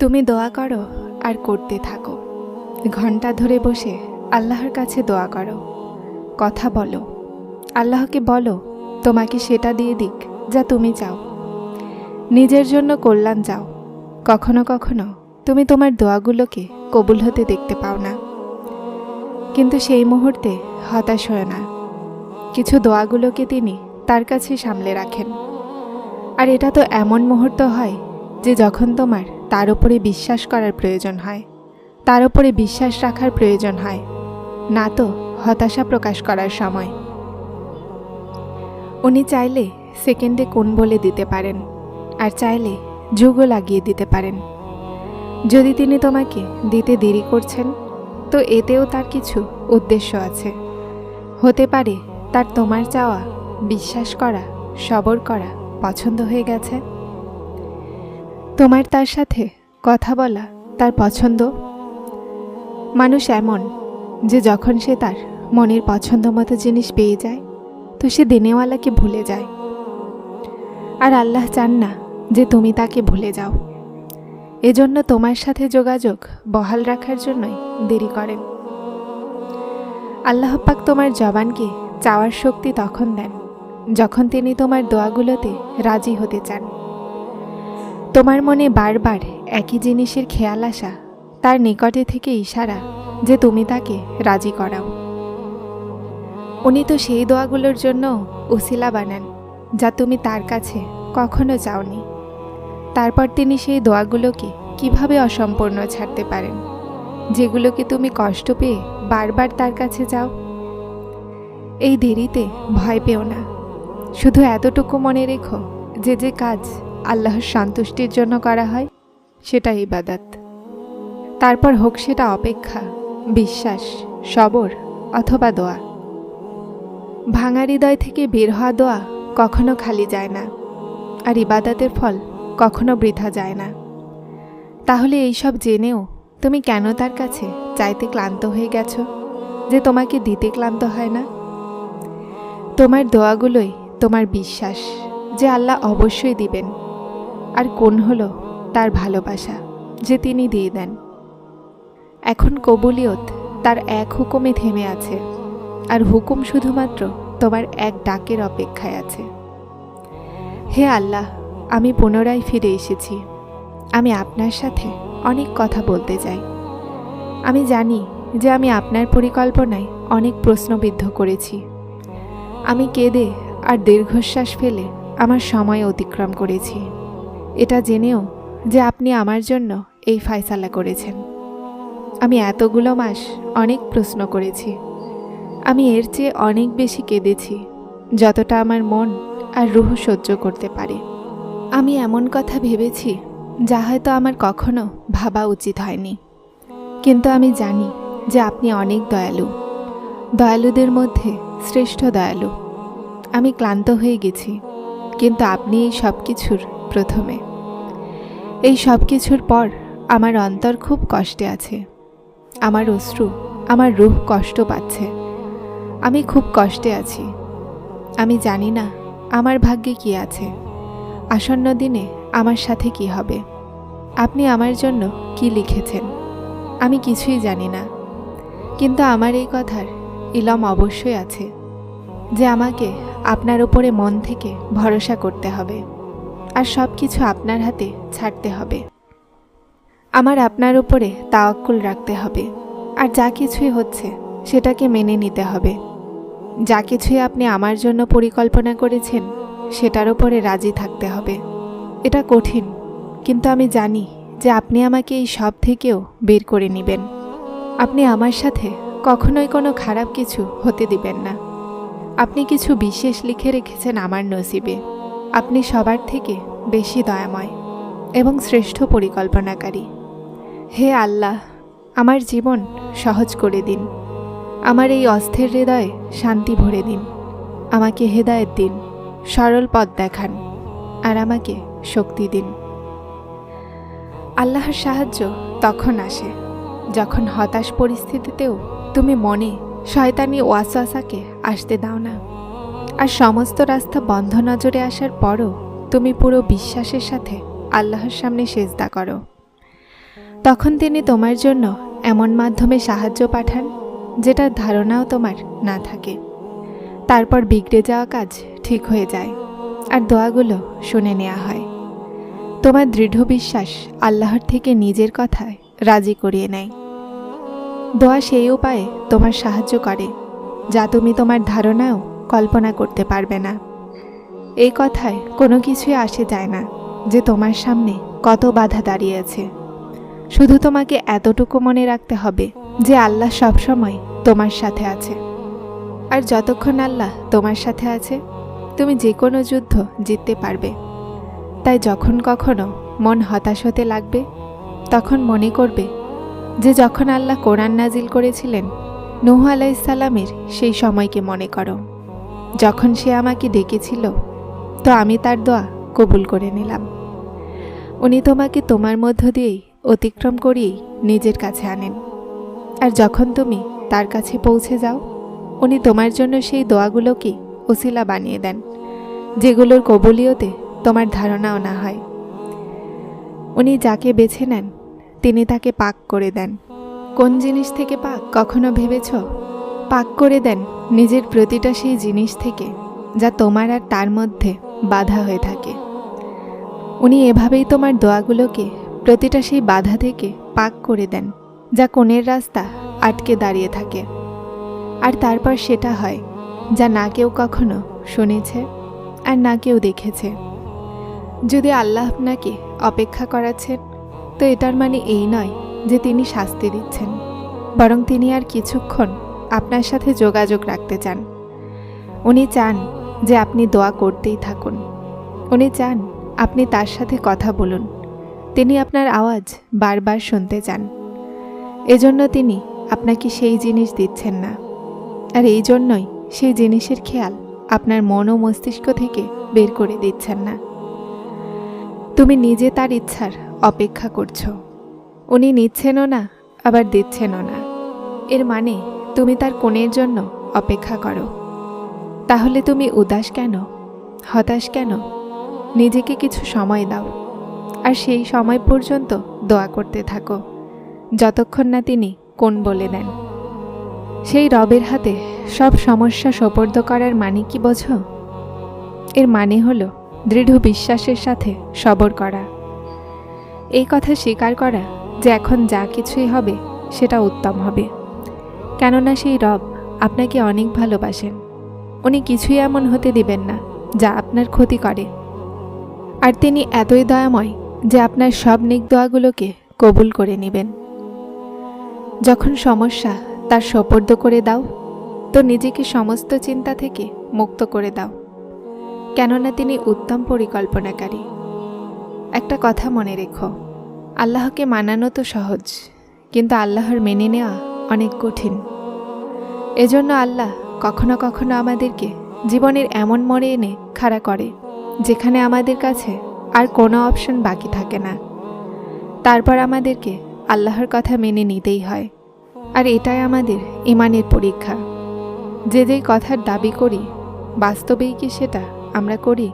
তুমি দোয়া করো আর করতে থাকো। ঘণ্টা ধরে বসে আল্লাহর কাছে দোয়া করো। কথা বলো। আল্লাহকে বলো, তোমাকে সেটা দিয়ে দিক যা তুমি চাও। নিজের জন্য কল্যাণ চাও। কখনো কখনো তুমি তোমার দোয়াগুলোকে কবুল হতে দেখতে পাও না। কিন্তু সেই মুহূর্তে হতাশ হয় না। কিছু দোয়াগুলোকে তিনি তার কাছে সামলে রাখেন। আর এটা তো এমন মুহূর্ত হয় যে যখন তোমার তার উপরে বিশ্বাস করার প্রয়োজন হয়। তার উপরে বিশ্বাস রাখার প্রয়োজন হয়। না তো, হতাশা প্রকাশ করার সময়। উনি চাইলে সেকেন্ডে কোন বলে দিতে পারেন, আর চাইলে যুগও লাগিয়ে দিতে পারেন। যদি তিনি তোমাকে দিতে দেরি করছেন, তো এতেও তার কিছু উদ্দেশ্য আছে। হতে পারে তার তোমার চাওয়া, বিশ্বাস করা, সবর করা পছন্দ হয়ে গেছে। তোমার তার সাথে কথা বলা তার পছন্দ? মানুষ এমন যে যখন সে তার মনের পছন্দ মতো জিনিস পেয়ে যায়, তো সে দিনেওয়ালাকে ভুলে যায়। আর আল্লাহ চান না যে তুমি তাকে ভুলে যাও। এজন্য তোমার সাথে যোগাযোগ বহাল রাখার জন্যই দেরি করেন। আল্লাহ পাক তোমার জবানকে চাওয়ার শক্তি তখন দেন, যখন তিনি তোমার দোয়াগুলোতে রাজি হতে চান। তোমার মনে বারবার একই জিনিসের খেয়াল আসা, তার নিকটে থেকে ইশারা যে তুমি তাকে রাজি করাও। উনি তো সেই দোয়াগুলোর জন্য উসিলা বানান, যা তুমি তার কাছে কখনো চাওনি। তারপর তিনি সেই দোয়াগুলোকে কীভাবে অসম্পূর্ণ ছাড়তে পারেন, যেগুলোকে তুমি কষ্ট পেয়ে বারবার তার কাছে যাও এই দেরিতে ভয় পেও না। শুধু এতটুকু মনে রেখো, যে যে কাজ আল্লাহর সন্তুষ্টির জন্য করা হয় সেটা ইবাদত। তারপর হোক সেটা অপেক্ষা, বিশ্বাস, সবর অথবা দোয়া। ভাঙা হৃদয় থেকে বের হওয়া দোয়া কখনো খালি যায় না, আর ইবাদতের ফল কখনো বৃথা যায় না। তাহলে এইসব জেনেও তুমি কেন তার কাছে চাইতে ক্লান্ত হয়ে গেছো, যে তোমাকে দিতে ক্লান্ত হয় না? তোমার দোয়াগুলোই তোমার বিশ্বাস, যে আল্লাহ অবশ্যই দিবেন। আর কোন হলো তার ভালোবাসা যে তিনি দিয়ে দেন। এখন কবুলিয়ত তার এক হুকুমে থেমে আছে, আর হুকুম শুধুমাত্র তোমার এক ডাকের অপেক্ষায় আছে। হে আল্লাহ, আমি পুনরায় ফিরে এসেছি। আমি আপনার সাথে অনেক কথা বলতে চাই। আমি জানি যে আমি আপনার পরিকল্পনায় অনেক প্রশ্নবিদ্ধ করেছি। আমি কেঁদে আর দীর্ঘশ্বাস ফেলে আমার সময় অতিক্রম করেছি। এটা জেনেও যে আপনি আমার জন্য এই ফায়সালা করেছেন। আমি এতগুলো মাস অনেক প্রশ্ন করেছি। আমি এর চেয়ে অনেক বেশি কেঁদেছি, যতটা আমার মন আর রুহ সহ্য করতে পারে। আমি এমন কথা ভেবেছি, যা হয়তো আমার কখনো ভাবা উচিত হয়নি। কিন্তু আমি জানি যে আপনি অনেক দয়ালু। দয়ালুদের মধ্যে শ্রেষ্ঠ দয়ালু। আমি ক্লান্ত হয়ে গেছি, কিন্তু আপনি এই সব কিছুর প্রথমে। এই সব কিছুর পর আমার অন্তর খুব কষ্টে আছে। আমার অশ্রু, আমার রূহ কষ্ট পাচ্ছে। আমি খুব কষ্টে আছি। আমি জানি না আমার ভাগ্যে কি আছে। আসন্ন দিনে আমার সাথে কি হবে? আপনি আমার জন্য কি লিখেছেন? আমি কিছুই জানি না। কিন্তু আমার এই কথার ইলম অবশ্যই আছে যে আমাকে আপনার উপরে মন থেকে ভরসা করতে হবে। আর সব কিছু আপনার হাতে ছাড়তে হবে। আমার আপনার উপরে তাওয়াক্কুল রাখতে হবে। আর যা কিছুই হচ্ছে, সেটাকে মেনে নিতে হবে। যা কিছুই আপনি আমার জন্য পরিকল্পনা করেছেন, সেটার উপরে রাজি থাকতে হবে। এটা কঠিন, কিন্তু আমি জানি যে আপনি আমাকে এই সব থেকেও বের করে নেবেন। আপনি আমার সাথে কখনোই কোনো খারাপ কিছু হতে দিবেন না। আপনি কিছু বিশেষ লিখে রেখেছেন আমার নসিবে। আপনি সবার থেকে বেশি দয়াময় এবং শ্রেষ্ঠ পরিকল্পনাকারী। হে আল্লাহ, আমার জীবন সহজ করে দিন। আমার এই অস্থির হৃদয়ে শান্তি ভরে দিন। আমাকে হেদায়েত দিন, সরল পথ দেখান, আর আমাকে শক্তি দিন। আল্লাহর সাহায্য তখন আসে, যখন হতাশ পরিস্থিতিতেও তুমি মনে শয়তানি ওয়াসাকে আসতে দাও না। আর সমস্ত রাস্তা বন্ধ নজরে আসার পরও তুমি পুরো বিশ্বাসের সাথে আল্লাহর সামনে সেজদা করো। তখন তিনি তোমার জন্য এমন মাধ্যমে সাহায্য পাঠান, যেটার ধারণাও তোমার না থাকে। তারপর বিগড়ে যাওয়া কাজ ঠিক হয়ে যায় আর দোয়াগুলো শুনে নেওয়া হয়। তোমার দৃঢ় বিশ্বাস আল্লাহর থেকে নিজের কথায় রাজি করিয়ে নেয়। দোয়া সেই উপায়ে তোমার সাহায্য করে, যা তুমি তোমার ধারণাও কল্পনা করতে পারবে না। এই কথায় কোনো কিছুই আসে যায় না যে তোমার সামনে কত বাধা দাঁড়িয়েছে শুধু তোমাকে এতটুকু মনে রাখতে হবে যে আল্লাহ সবসময় তোমার সাথে আছে। আর যতক্ষণ আল্লাহ তোমার সাথে আছে, তুমি যে কোনো যুদ্ধ জিততে পারবে। তাই যখন কখনো মন হতাশ হতে লাগবে, তখন মনে করবে যে যখন আল্লাহ কোরআন নাজিল করেছিলেন, নুহ আলাইসাল্লামের সেই সময়কে মনে করো। যখন সে আমাকে ডেকেছিল, তো আমি তার দোয়া কবুল করে নিলাম। উনি তোমাকে তোমার মধ্য দিয়েই অতিক্রম করিয়েই নিজের কাছে আনেন। আর যখন তুমি তার কাছে পৌঁছে যাও, উনি তোমার জন্য সেই দোয়াগুলোকে ওসিলা বানিয়ে দেন, যেগুলোর কবুলিয়তে তোমার ধারণাও না হয়। উনি যাকে বেছে নেন, তিনি তাকে পাক করে দেন। কোন জিনিস থেকে পাক কখনো ভেবেছ? পাক করে দেন নিজের প্রতিটা সেই জিনিস থেকে যা তোমার আর তার মধ্যে বাধা হয়ে থাকে। উনি এভাবেই তোমার দোয়াগুলোকে প্রতিটা সেই বাধা থেকে পাক করে দেন, যা কোণের রাস্তা আটকে দাঁড়িয়ে থাকে। আর তারপর সেটা হয়, যা না কেউ কখনো শুনেছে আর না কেউ দেখেছে। যদি আল্লাহ আপনাকে অপেক্ষা করাচ্ছেন, তো এটার মানে এই নয় যে তিনি শাস্তি দিচ্ছেন, বরং তিনি আর কিছুক্ষণ আপনার সাথে যোগাযোগ রাখতে চান। উনি চান যে আপনি দোয়া করতেই থাকুন। উনি চান আপনি তার সাথে কথা বলুন। তিনি আপনার আওয়াজ বারবার শুনতে চান। এজন্য তিনি আপনাকে সেই জিনিস দিচ্ছেন না। আর এই জন্যই সেই জিনিসের খেয়াল আপনার মন ও মস্তিষ্ক থেকে বের করে দিচ্ছেন না। তুমি নিজে তার ইচ্ছার অপেক্ষা করছ। উনি নিচ্ছেনও না, আবার দিচ্ছেনও না। এর মানে তুমি তার কোণের জন্য অপেক্ষা করো। তাহলে তুমি উদাস কেন? হতাশ কেন? নিজেকে কিছু সময় দাও। আর সেই সময় পর্যন্ত দোয়া করতে থাকো, যতক্ষণ না তিনি কোন বলে দেন। সেই রবের হাতে সব সমস্যা সোপর্দ করার মানে কি বোঝো? এর মানে হলো দৃঢ় বিশ্বাসের সাথে সবর করা। এই কথা স্বীকার করা যে এখন যা কিছুই হবে, সেটা উত্তম হবে। কেননা সেই রব আপনাকে অনেক ভালোবাসেন। উনি কিছুই এমন হতে দিবেন না, যা আপনার ক্ষতি করে। আর তিনি এতই দয়াময় যে আপনার সব নিক দোয়াগুলোকে কবুল করে নেবেন। যখন সমস্যা তার সোপর্দ করে দাও, তো নিজেকে সমস্ত চিন্তা থেকে মুক্ত করে দাও। কেননা তিনি উত্তম পরিকল্পনাকারী। একটা কথা মনে রেখো, আল্লাহকে মানানো তো সহজ, কিন্তু আল্লাহর মেনে নেওয়া অনেক কঠিন। এজন্য আল্লাহ কখনো কখনো আমাদেরকে জীবনের এমন মোড়ে এনে খাড়া করে, যেখানে আমাদের কাছে আর কোনো অপশন বাকি থাকে না। তারপর আমাদেরকে আল্লাহর কথা মেনে নিতেই হয়, আর এটাই আমাদের ইমানের পরীক্ষা। যে যেই কথার দাবি করি, বাস্তবেই কি সেটা আমরা করি?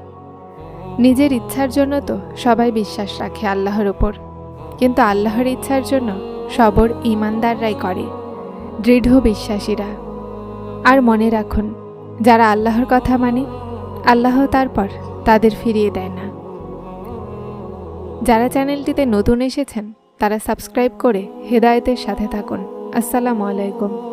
নিজের ইচ্ছার জন্য তো সবাই বিশ্বাস রাখে আল্লাহর ওপর কিন্তু আল্লাহর ইচ্ছার জন্য সবর ইমানদাররাই করে। দৃঢ় বিশ্বাসীরা। আর মনে রাখুন, যারা আল্লাহর কথা মানে আল্লাহ তারপর তাদের ফিরিয়ে দেয় না। যারা চ্যানেলটিতে নতুন এসেছেন, তারা সাবস্ক্রাইব করে হেদায়েতের সাথে থাকুন। আসসালামু আলাইকুম।